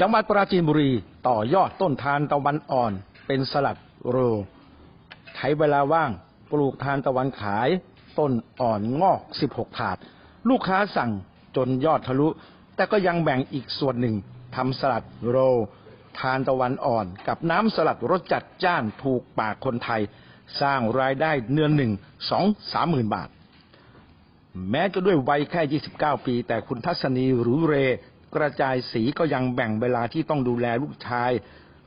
จังหวัดปราจีนบุรีต่อยอดต้นทานตะวันอ่อน เป็นสลัดโรใช้เวลาว่างปลูกทานตะวันขาย ต้นอ่อนงอก 16 ถาด ลูกค้าสั่งจนยอดทะลุ แต่ก็ยังแบ่งอีกส่วนหนึ่งทำสลัดโร ทานตะวันอ่อน กับน้ำสลัดรสจัดจ้านถูกปากคนไทย สร้างรายได้เดือนหนึ่งสองสามหมื่นบาท แม้จะด้วยวัยแค่ 29 ปี แต่คุณทัศนีหรือเร กระจายสีก็ยังแบ่งเวลาที่ต้องดูแลลูกชาย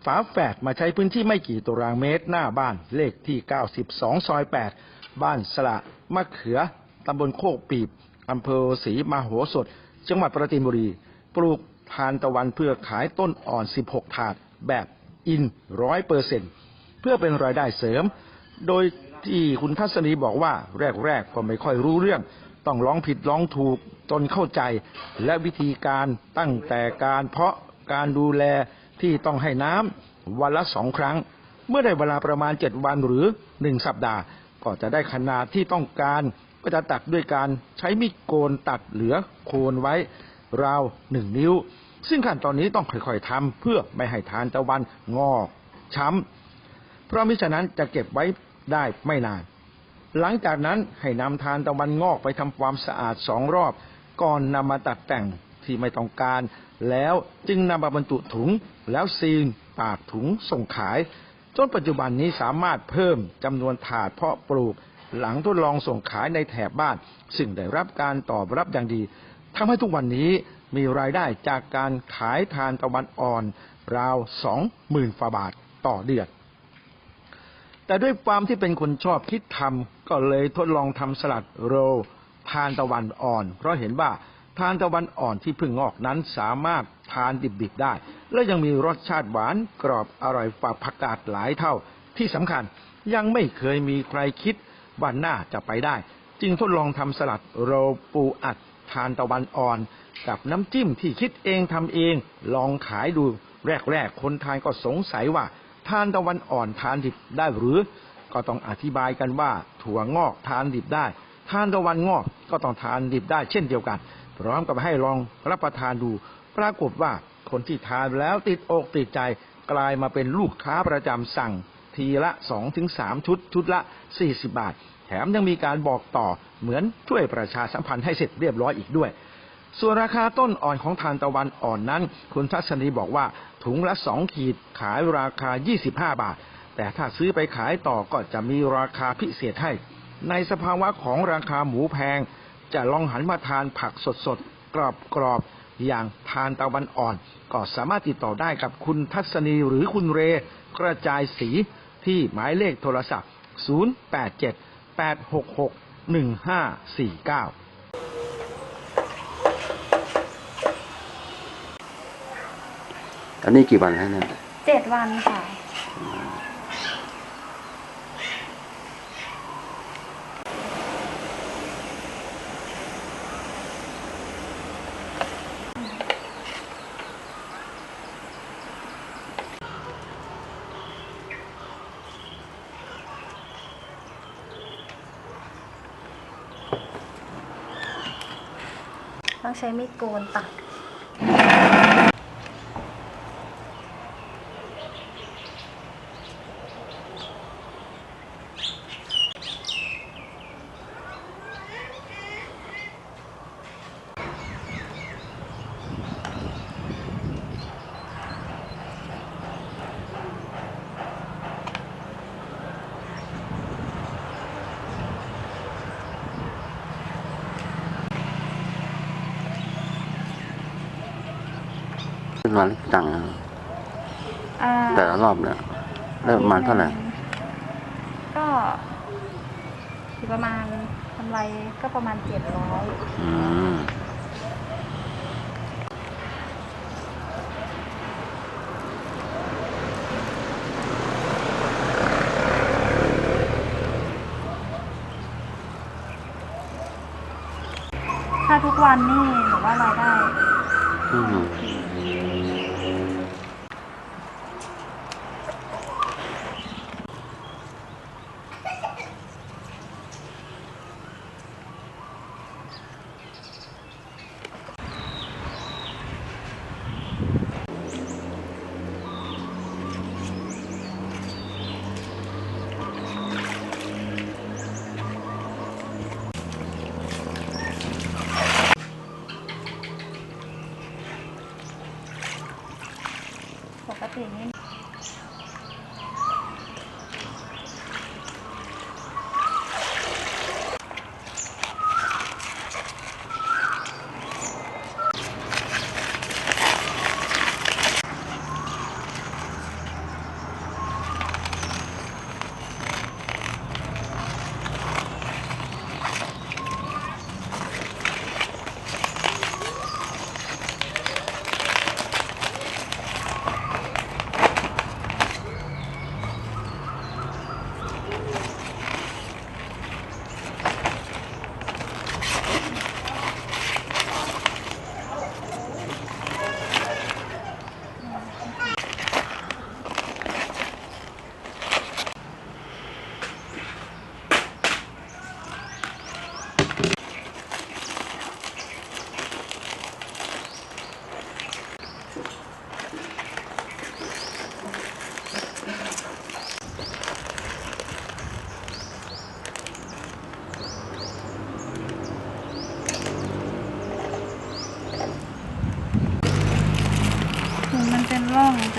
ฝาแฝดมาใช้พื้นที่ไม่กี่ตารางเมตรหน้าบ้านเลขที่ 92 ซอย 8 บ้านสละมะเขือตำบลโคกปีบอำเภอศรีมโหสถ จังหวัดปราจีนบุรี ปลูกทานตะวันเพื่อขายต้นอ่อน 16 ถาด แบบอินร้อยเปอร์เซ็นเพื่อเป็นรายได้เสริม โดยที่คุณทัศนีบอกว่าแรกๆก็ไม่ค่อยรู้เรื่อง ต้องร้องผิดร้องถูก จนเข้าใจ และวิธีการตั้งแต่การเพาะการดูแลที่ต้องให้น้ำวันละสองครั้ง เมื่อได้เวลาประมาณเจ็ดวันหรือหนึ่งสัปดาห์ ก็จะได้ขนาดที่ต้องการก็จะตัดด้วยการใช้มีดโกนตัดเหลือโคนไว้ราวหนึ่งนิ้ว ซึ่งขั้นตอนนี้ต้องค่อยๆทำเพื่อไม่ให้ทานตะวันงอกช้ำเพราะมิฉะนั้นจะเก็บไว้ได้ไม่นาน หลังจากนั้นให้นำทานตะวันงอกไปทำความสะอาดสองรอบ ก่อนนำมาตัดแต่งที่ไม่ต้องการ แล้วจึงนำมาบรรจุถุงแล้วซีลปากถุงส่งขาย จนปัจจุบันนี้สามารถเพิ่มจำนวนถาดเพาะปลูก หลังทดลองส่งขายในแถบบ้าน ซึ่งได้รับการตอบรับอย่างดีทำให้ทุกวันนี้มีรายได้จากการขายทานตะวันอ่อน ราวสองหมื่นฟาบาทต่อเดือนแต่ด้วยความที่เป็นคนชอบคิดทำก็เลยทดลองทำสลัดโร ทานตะวันอ่อน เพราะเห็นว่าทานตะวันอ่อนที่เพิ่งงอกนั้นสามารถทานดิบๆได้ และยังมีรสชาติหวานกรอบอร่อยฝ่าผักกาดหลายเท่า ที่สำคัญยังไม่เคยมีใครคิดว่าน่าจะไปได้ จึงทดลองทำสลัดโรปูอัดทานตะวันอ่อน กับน้ำจิ้มที่คิดเองทำเอง ลองขายดูแรกๆ คนทานก็สงสัยว่าทานตะวันอ่อนทานดิบได้หรือ ก็ต้องอธิบายกันว่าถั่วงอกทานดิบได้ ทานตะวันงอกก็ต้องทานดิบได้เช่นเดียวกัน พร้อมกับให้ลองรับประทานดู ปรากฏว่าคนที่ทานแล้วติดอกติดใจกลายมาเป็นลูกค้าประจำสั่ง ทีละสองถึงสามชุด ชุดละ40บาท แถมยังมีการบอกต่อเหมือนช่วยประชาสัมพันธ์ให้เสร็จเรียบร้อยอีกด้วย ส่วนราคาต้นอ่อนของทานตะวันอ่อนนั้น คุณทัศนีบอกว่าถุงละสองขีดขายราคา 25 บาท แต่ถ้าซื้อไปขายต่อก็จะมีราคาพิเศษให้ ในสภาวะของราคาหมูแพง จะลองหันมาทานผักสดๆ กรอบๆ อย่างทานตะวันอ่อน ก็สามารถติดต่อได้กับคุณทัศนีหรือคุณเร กระจายสีที่หมายเลขโทรศัพท์ 087 866 1549อันนี้กี่วันแล้วเนี่ยเจ็ดวันค่ะ ต้องใช้มีดโกนตัด ขึ้นมาตังค์อ่าแต่ละรอบเนี่ยได้ประมาณเท่าไหร่ก็อยู่ประมาณกำไรก็ประมาณเจ็ดร้อยอืม嗯ถ้าทุกวันนี่หนูว่ารายได้ อืม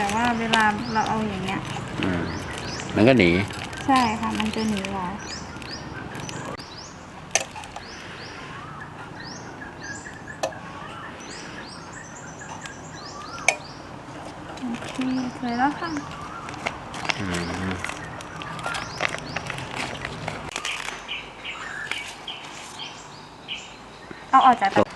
แต่ว่าเวลาเราเอาอย่างเงี้ย อืมมันก็หนี ใช่ค่ะ มันจะหนีเราโอเคสวยแล้วค่ะ อืมเอาออกจากตะ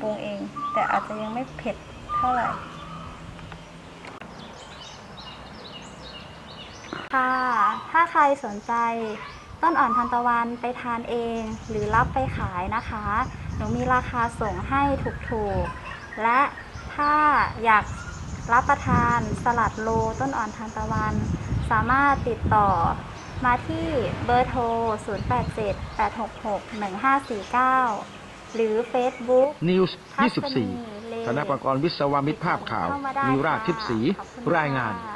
ปรุงเอง แต่อาจจะยังไม่เผ็ดเท่าไหร่ ค่ะ ถ้าใครสนใจต้นอ่อนทานตะวันไปทานเอง หรือรับไปขายนะคะ หนูมีราคาส่งให้ถูกๆ และถ้าอยากรับประทานสลัดโลต้นอ่อนทานตะวัน สามารถติดต่อมาที่เบอร์โทร 0878661549 หรือ Facebook นิวส์ทัศนีเล24 ธนปกรณ์วิศวมิตรภาพข่าวเข้ามาได้นิวราชค่ะทิพย์ศรีขอบคุณรายงานค่ะ